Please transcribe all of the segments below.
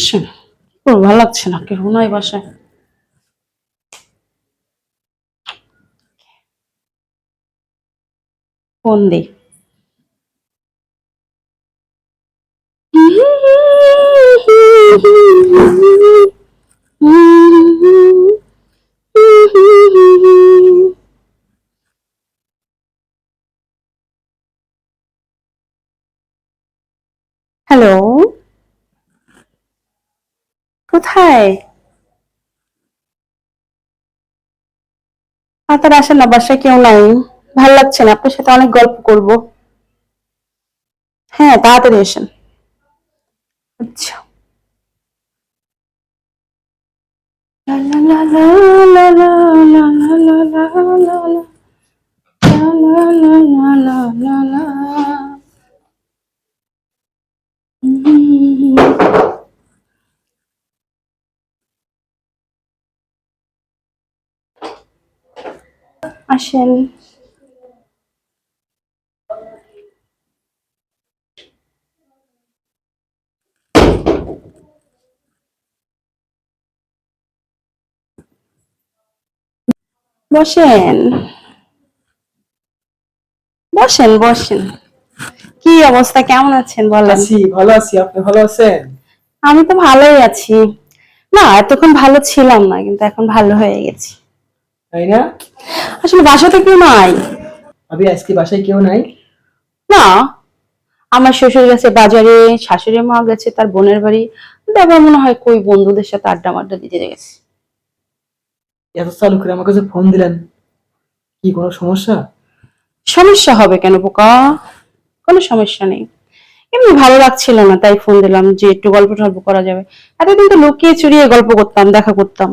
আসছেন ওর ভালো লাগছে না কেউ নাই বাসায়। ফোন দিই কোথায়? তাড়াতাড়ি আসেন না, বাসায় কেউ নাই। ভালো লাগছে না, আপনার সাথে অনেক গল্প করব। হ্যাঁ তাড়াতাড়ি এসেন আচ্ছা। লা লা লা লা লা লা। আসেন। বসেন। বসেন বসেন। কি অবস্থা? কেমন আছেন বলেন? আছি ভালো আছি। আপনি ভালো আছেন? আমি তো ভালোই আছি। না এতক্ষণ ভালো ছিলাম না কিন্তু এখন ভালো হয়ে গেছি। তাই না? আসলে বাসাতে কেউ নাই। ভাবি আজকে বাসায় কেউ নাই? না। আমার শ্বশুর গেছে বাজারে শাশুড়ি মা গেছে তার বোনের বাড়ি। দেবার মনে হয় কই বন্ধুদের সাথে আড্ডা মাড্ডা দিতে গেছে। এত চালু করে আমার কাছে ফোন দিলেন। কি কোনো সমস্যা? সমস্যা হবে কেন পোকা? কোনো সমস্যা নেই। এমনি ভালো লাগছিল না তাই ফোন দিলাম যে একটু গল্প টল্প করা যাবে। এতদিন তো লুকিয়ে চুরিয়ে গল্প করতাম দেখা করতাম।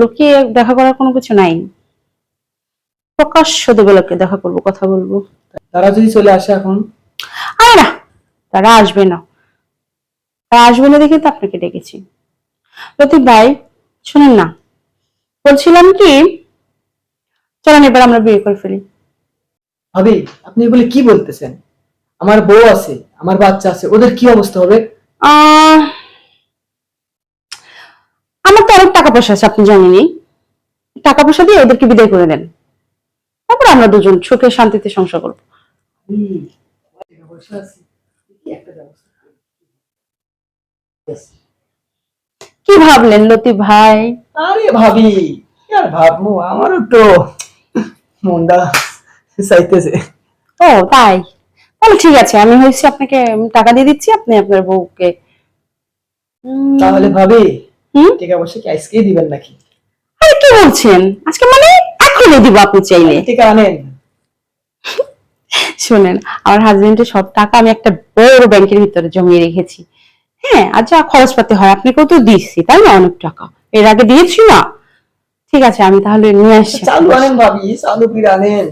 লুকিয়ে দেখা করার কোনো কিছু নাই। প্রকাশ্য দেবলাকে দেখা করব কথা বলব। তারা যদি চলে আসে এখন? আরে না তারা আসবে না। তারা আসবে না দেখে তো আপনাকে ডেকেছি। লতিফ ভাই শুনেন না। বলছিলাম কি চলেন এবার আমরা বিয়ে করে ফেলি। ভাবি আপনি এগুলো কি বলতেছেন? আমার বউ আছে আমার বাচ্চা আছে ওদের কি অবস্থা হবে? আহ, অনেক টাকা পয়সা আছে আপনি জানেনই। টাকা পয়সা দিয়ে ওদেরকে বিদায় করে দেন। তারপর আমরা দুজন সুখে শান্তিতে সংসার করব। কি ভাবলেন লতিফ ভাই? আরে ভাবি আর ভাববো? আমারও তো মনটা চাইতেছে। ও তাই? তাহলে ঠিক আছে আমি হয়েছি আপনাকে টাকা দিয়ে দিচ্ছি আপনি আপনার বউকে। তাহলে ভাবি? টাকা পয়সা কি আজকেই দিবেন নাকি? আরে কি বলছেন? আজকে মানে এখনই দিব আপনি চাইলে। টাকা আনেন। শোনেন আমার হাজবেন্ডের সব টাকা আমি একটা বড় ব্যাংকের ভিতরে জমিয়ে রেখেছি। হ্যাঁ আর যা খরচপাতি হয় আপনাকেও তো দিচ্ছি তাই না? অনেক টাকা। এর আগে দিয়েছি না। ঠিক আছে আমি তাহলে নিয়ে আসছি। চালু আনেন ভাবি চালু করে আনেন।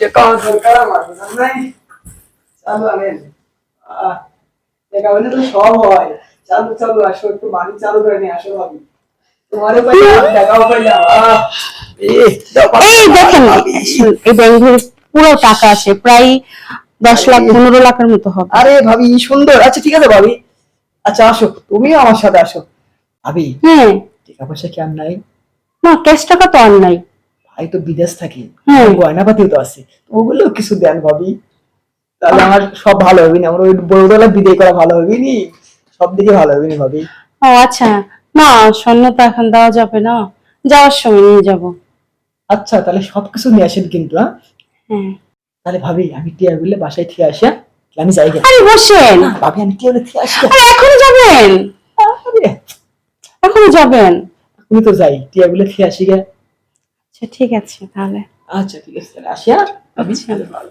টাকা দরকার আমার নাই? চালু আনেন। টাকা হলে তো সব হয়। চালু চালু আসো একটু বাড়ি চালু করে নিয়ে আসো ভাবি। তোমারও পাইলাম টাকাও পাইলাম এই দেখেন এই ব্যাংকের পুরো টাকা আছে প্রায় দশ লাখ পনেরো লাখের মতো হবে। আরে ভাবি সুন্দর। আচ্ছা ঠিক আছে ভাবি। আচ্ছা আসো। তুমিও আমার সাথে আসো। ভাবি হ্যাঁ। টাকা পয়সা কি আর নাই? না ক্যাশ টাকা তো আর নাই। ভাই তো বিদেশ থাকি। হুম। গয়নাপাতিও তো আছে। ওগুলো কিছু দেন ভাবি। তাহলে আমার সব ভালো হবে না? আমার ওই বড়দলা বিদায় করা ভালো হবে নি? সব দিকে ভালো হবে ভাবি। ও আচ্ছা। না স্বর্ণ তো এখন দেওয়া যাবে না। যাওয়ার সময় নিয়ে যাব। আচ্ছা তাহলে সবকিছু নিয়ে আসেন কিন্তু হ্যাঁ হ্যাঁ। তাহলে ভাবি আমি টিয়া গুলো বাসায় ঠিক আসি হ্যাঁ? আমি যাই। আরে বসেন। ভাবি আমি টিয়া গুলো ঠিক আসি। হ্যাঁ? আরে এখনই যাবেন? আরে, এখনই যাবেন? আমি তো যাই টিয়া গুলো ঠিক আসি গে আচ্ছা ঠিক আছে তাহলে। আচ্ছা ঠিক আছে তাহলে আসি ভাবি আচ্ছা। ভালো।